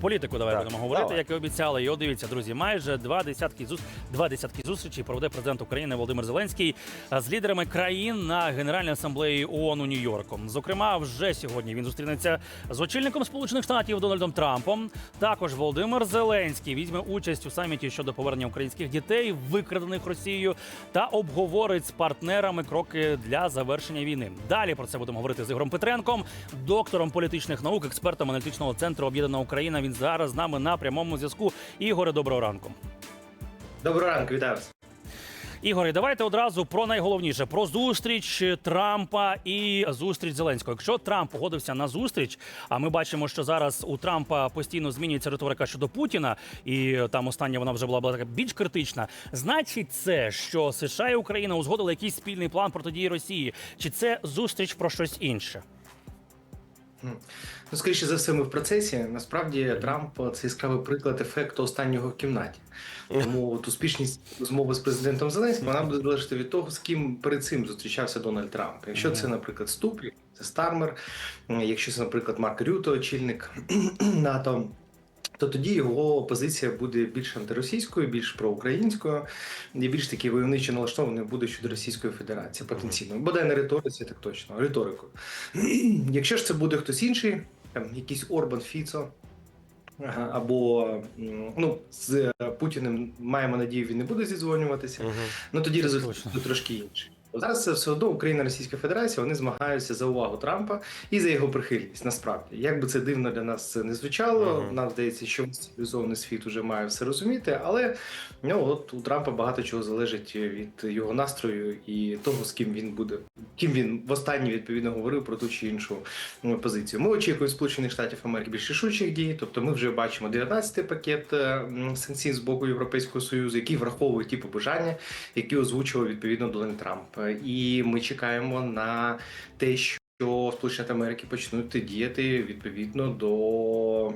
політику давай Так, будемо говорити, давай. як і обіцяли. І от дивіться, друзі, майже два десятки зус... два десятки зустрічей проведе президент України Володимир Зеленський з лідерами країн на Генеральній асамблеї ООН у Нью-Йорку. Зокрема, вже сьогодні він зустрінеться з очільником Сполучених Штатів Дональдом Трампом. Також Володимир Зеленський візьме участь у саміті щодо повернення українських дітей, викрадених Росією, та обговорить з партнерами кроки для завершення війни. Далі про це будемо говорити з Ігорем Петренком, доктором політичних наук, експертом аналітичного центру Об'єднана Україна. Він зараз з нами на прямому зв'язку. Ігоре, доброго ранку. Доброго ранку, вітаю вас. Ігоре, давайте одразу про найголовніше про зустріч Трампа і зустріч Зеленського. Якщо Трамп погодився на зустріч, а ми бачимо, що зараз у Трампа постійно змінюється риторика щодо Путіна, і там остання вона вже була, була така більш критична. Значить, це що США і Україна узгодили якийсь спільний план протидії Росії, чи це зустріч про щось інше? Ну, скоріше за все, ми в процесі. Насправді Трамп це яскравий приклад ефекту останнього в кімнаті. Тому от успішність розмови з президентом Зеленським вона буде залежати від того, з ким перед цим зустрічався Дональд Трамп. Якщо це, наприклад, Ступі, це Стармер, якщо це, наприклад, Марк Рюто, очільник НАТО. То тоді його позиція буде більш антиросійською, більш проукраїнською, і більш таки войовничо налаштованою буде щодо Російської Федерації потенційно. Бодай не риториці, так точно, риторикою. Якщо ж це буде хтось інший, там якийсь Орбан Фіцо. Або ну, з Путіним маємо надію, він не буде зідзвонюватися. Ну тоді результат буде трошки інший. Зараз це все одно Україна Російська Федерація вони змагаються за увагу Трампа і за його прихильність. Насправді, як би це дивно для нас не звучало, Мгм. нам здається, що цивілізований світ вже має все розуміти, але ну от у Трампа багато чого залежить від його настрою і того, з ким він буде, ким він востаннє відповідно говорив про ту чи іншу ну, позицію. Ми очікуємо Сполучених Штатів Америки більш рішучих дій. Тобто, ми вже бачимо 19-й пакет е, санкцій з боку Європейського союзу, який враховує ті побажання, які озвучував відповідно Дональд Трамп. І ми чекаємо на те, що Сполучені Штати Америки почнуть діяти відповідно до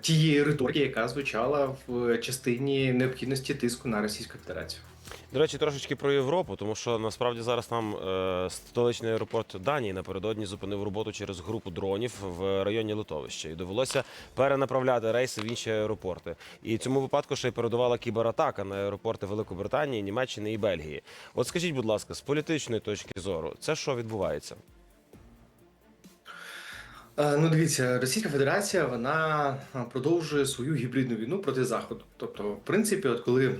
тієї риторики, яка звучала в частині необхідності тиску на Російську Федерацію. До речі, трошечки про Європу, тому що насправді зараз там е, столичний аеропорт Данії напередодні зупинив роботу через групу дронів в районі Литовища, і довелося перенаправляти рейси в інші аеропорти. І цьому випадку ще й передувала кібератака на аеропорти Великобританії, Німеччини і Бельгії. От скажіть, будь ласка, з політичної точки зору, це що відбувається? Е, Ну, дивіться, Російська Федерація вона продовжує свою гібридну війну проти Заходу. Тобто, в принципі, от коли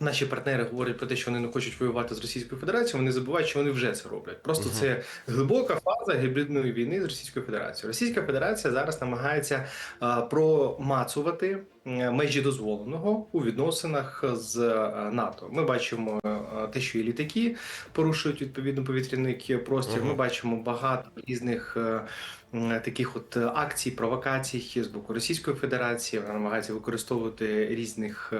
наші партнери говорять про те, що вони не хочуть воювати з Російською Федерацією, вони забувають, що вони вже це роблять. Просто Мгм. це глибока фаза гібридної війни з Російською Федерацією. Російська Федерація зараз намагається а, промацувати е, межі дозволеного у відносинах з е, НАТО. Ми бачимо е, те, що і літаки порушують відповідно повітряний простір. Ми бачимо багато різних. е, Таких от акцій, провокацій з боку Російської Федерації вона намагається використовувати різних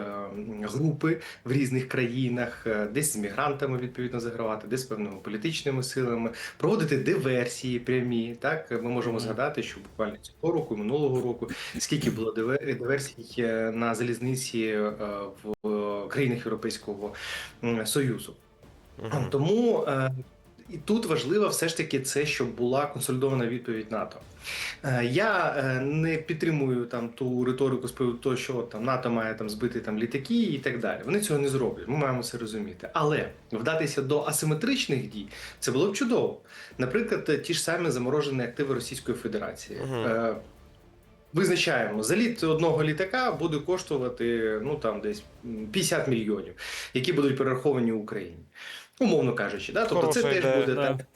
групи в різних країнах, десь з мігрантами відповідно загравати, десь з певними політичними силами, проводити диверсії прямі. Так ми можемо згадати, що буквально цього року, минулого року, скільки було диве- диверсій е, на залізниці е, в країнах Європейського Союзу. Мгм. Тому е, і тут важливо все ж таки це, щоб була консолідована відповідь НАТО. Я не підтримую там ту риторику з приводу того, що там НАТО має там збити там літаки і так далі. Вони цього не зроблять. Ми маємо це розуміти. Але вдатися до асиметричних дій це було б чудово. Наприклад, ті ж самі заморожені активи Російської Федерації. Е, Визначаємо, заліт одного літака буде коштувати ну там десь м, 50 мільйонів, які будуть перераховані Україні, умовно кажучи. Да? Тобто це Хороша теж ідея, буде да. так.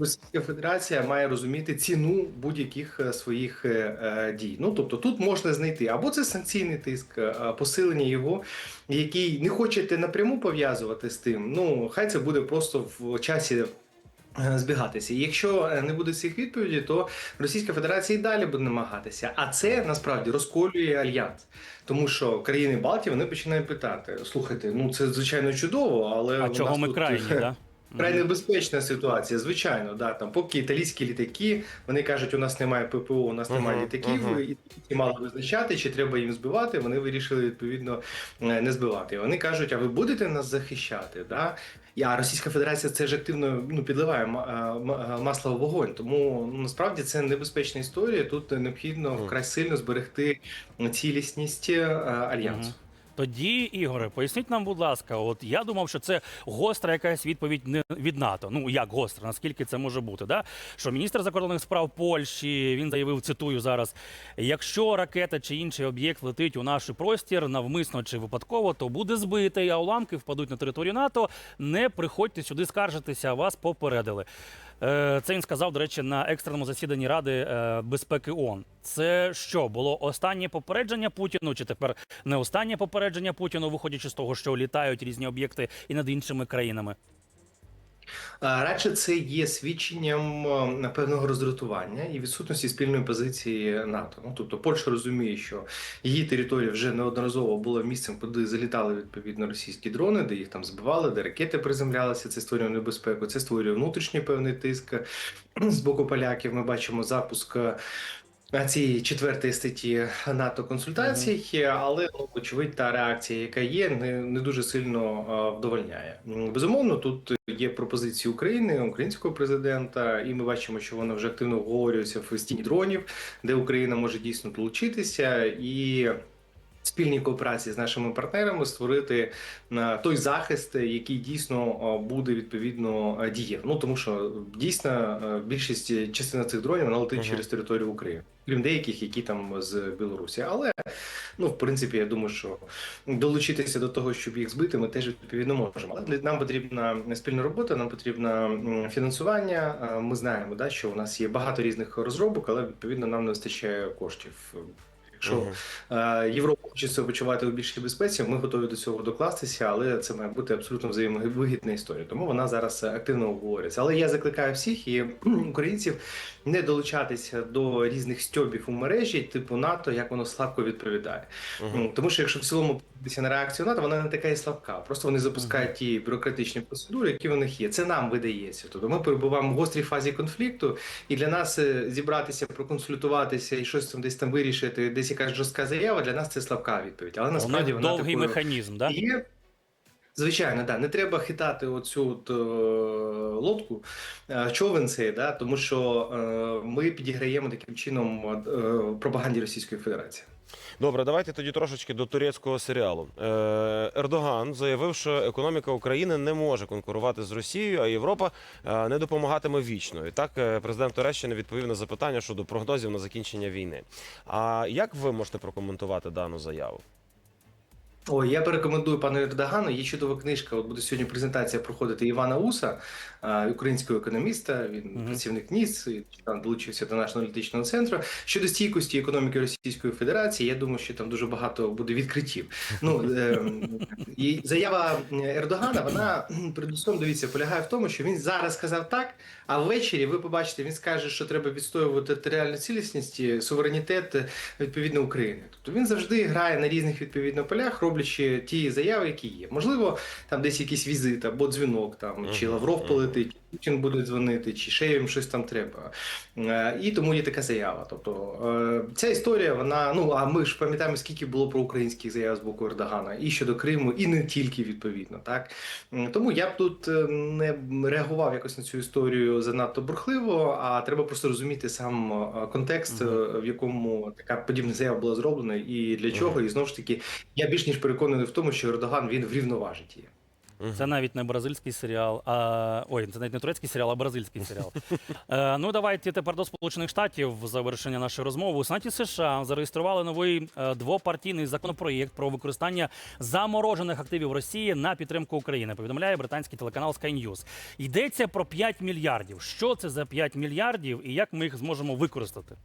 Російська Федерація має розуміти ціну будь-яких е, своїх е, е, дій. Ну тобто тут можна знайти або це санкційний тиск, посилення його, який не хочете напряму пов'язувати з тим. Ну хай це буде просто в часі. Е, Збігатися, і якщо е, не буде цих відповідей, то Російська Федерація і далі буде намагатися. А це насправді розколює альянс, тому що країни Балтії вони починають питати: слухайте, ну це звичайно чудово, але А чого ми тут- крайні? Да? Вкрай небезпечна ситуація, звичайно, да там поки італійські літаки, вони кажуть, у нас немає ППО, у нас немає Мгм, літаків, мгм. і мали визначати, чи треба їм збивати. Вони вирішили відповідно е, не збивати. Вони кажуть, а ви будете нас захищати? Да? А Російська Федерація це ж активно ну, підливає ма- а, масло в вогонь. Тому ну, насправді це небезпечна історія. Тут необхідно вкрай сильно зберегти цілісність е, альянсу. Тоді, Ігоре, поясніть нам, будь ласка, от я думав, що це гостра якась відповідь не від НАТО. Ну як гостра, наскільки це може бути? Да? Що міністр закордонних справ Польщі він заявив, цитую зараз: якщо ракета чи інший об'єкт летить у наш простір навмисно чи випадково, то буде збитий, а уламки впадуть на територію НАТО. Не приходьте сюди скаржитися, вас попередили. Е, Це він сказав, до речі, на екстреному засіданні Ради е, безпеки ООН. Це що було останнє попередження Путіну, чи тепер не останнє попередження Путіну, виходячи з того, що літають різні об'єкти і над іншими країнами? Радше це є свідченням е, певного роздратування і відсутності спільної позиції НАТО. Ну тобто Польща розуміє, що її територія вже неодноразово була місцем, куди залітали відповідно російські дрони, де їх там збивали, де ракети приземлялися. Це створює небезпеку. Це створює внутрішній певний тиск з боку поляків. Ми бачимо запуск. Цієї четвертої статті НАТО консультацій, але ну, очевидь, та реакція, яка є, не, не дуже сильно вдовольняє. Безумовно, тут є пропозиції України, українського президента, і ми бачимо, що вона вже активно обговорюється в стіні дронів, де Україна може дійсно долучитися і. Спільній кооперації з нашими партнерами створити е, той захист, який дійсно е, буде відповідно е, дієв. Ну тому що дійсно е, більшість е, частина цих дронів вона летить Мгм. через територію України, крім деяких, які там з Білорусі. Але ну в принципі, я думаю, що долучитися до того, щоб їх збити, ми теж відповідно можемо. Але нам потрібна спільна робота, нам потрібно м, фінансування. Е, Ми знаємо, да, що у нас є багато різних розробок, але відповідно нам не вистачає коштів. Якщо е, Європа хоче себе почувати у більшій безпеці, ми готові до цього докластися, але це має бути абсолютно взаємовигідна історія. Тому вона зараз активно обговорюється. Але я закликаю всіх і українців не долучатися до різних стьобів у мережі, типу НАТО, як воно слабко відповідає. Мгм. Ну, Тому що якщо в цілому на реакцію НАТО, вона не така і слабка. Просто вони запускають ті бюрократичні процедури, які в них є. Це нам видається. Тобто ми перебуваємо в гострій фазі конфлікту, і для нас е, зібратися, проконсультуватися і щось там десь там вирішити, десь якась жорстка заява, для нас це слабка відповідь. Але насправді вона довгий такою механізм, да? є. Звичайно, да. Не треба хитати оцю от, е, лодку, е, човен цей, да, тому що е, ми підіграємо таким чином е, пропаганді Російської Федерації. Добре, давайте тоді трошечки до турецького серіалу. Е, Ердоган заявив, що економіка України не може конкурувати з Росією, а Європа е, не допомагатиме вічно. І так е, президент Туреччини відповів на запитання щодо прогнозів на закінчення війни. А як ви можете прокоментувати дану заяву? Ой, я порекомендую пану Ердогану. Є чудова книжка. От буде сьогодні презентація проходити Івана Уса, українського економіста. Він Мгм. працівник НІС, і там долучився до нашого аналітичного центру. Щодо стійкості економіки Російської Федерації, я думаю, що там дуже багато буде відкриттів. Ну ем, і заява Ердогана, вона передусім дивіться, полягає в тому, що він зараз сказав так, а ввечері ви побачите, він скаже, що треба відстоювати територіальну цілісність, суверенітет е, відповідно України. Тобто він завжди грає на різних відповідно полях, роблячи ті заяви, які є. Можливо, там десь якийсь візит або дзвінок, там чи Лавров полетить, Путін буде дзвонити, чи ще їм щось там треба. Е, І тому є така заява. Тобто е, ця історія, вона ну а ми ж пам'ятаємо, скільки було про українських заяв з боку Ердогана, і щодо Криму, і не тільки відповідно. Так тому я б тут е, не реагував якось на цю історію занадто бурхливо, а треба просто розуміти сам контекст, е, в якому така подібна заява була зроблена, і для чого. І знову ж таки, я більш ніж переконаний в тому, що Ердоган він врівноважить її. Це навіть не бразильський серіал, а ой, це навіть не турецький серіал, а бразильський серіал. Е, ну давайте тепер до Сполучених Штатів в завершення нашої розмови. У Сенаті США зареєстрували новий е, двопартійний законопроєкт про використання заморожених активів Росії на підтримку України. Повідомляє британський телеканал Sky News. Йдеться про 5 мільярдів. Що це за 5 мільярдів і як ми їх зможемо використати?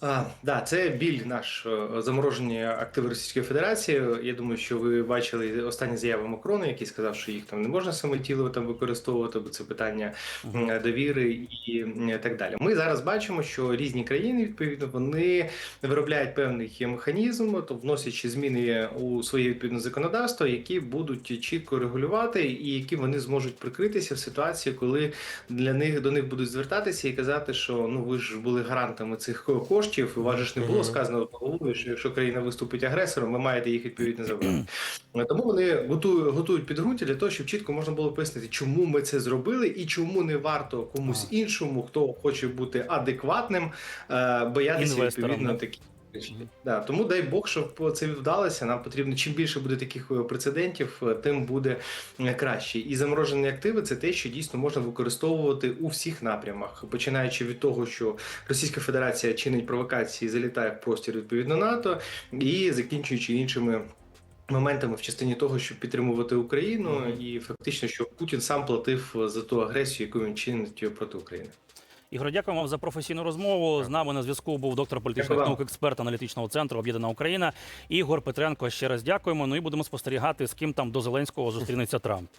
А, да, це біль наш е, заморожені активи Російської Федерації. Я думаю, що ви бачили останні заяви Макрона, який сказав, що їх там не можна самотіло там використовувати, бо це питання довіри і так далі. Ми зараз бачимо, що різні країни відповідно вони виробляють певний механізм, то вносячи зміни у своє відповідне законодавство, які будуть чітко регулювати, і які вони зможуть прикритися в ситуації, коли для них до них будуть звертатися і казати, що ну ви ж були гарантами цих коштів. У вас же ж не було сказано головою, що якщо країна виступить агресором, ви маєте їх відповідно забрати. Тому вони готують, готують підґрунтя для того, щоб чітко можна було пояснити, чому ми це зробили, і чому не варто комусь іншому, хто хоче бути адекватним, е, боятися відповідно да. Да, тому дай Бог, щоб це вдалося. Нам потрібно чим більше буде таких е, прецедентів, е, тим буде е, краще. І заморожені активи це те, що дійсно можна використовувати у всіх напрямах, починаючи від того, що Російська Федерація чинить провокації, залітає в простір відповідно НАТО, і закінчуючи іншими. Моментами в частині того, щоб підтримувати Україну, і фактично, що Путін сам платив за ту агресію, яку він чинить проти України. Ігор, дякую вам за професійну розмову. З нами на зв'язку був доктор політичних наук, експерт аналітичного центру Об'єднана Україна. Ігор Петренко. Ще раз дякуємо. Ну і будемо спостерігати, з ким там до Зеленського зустрінеться Трамп.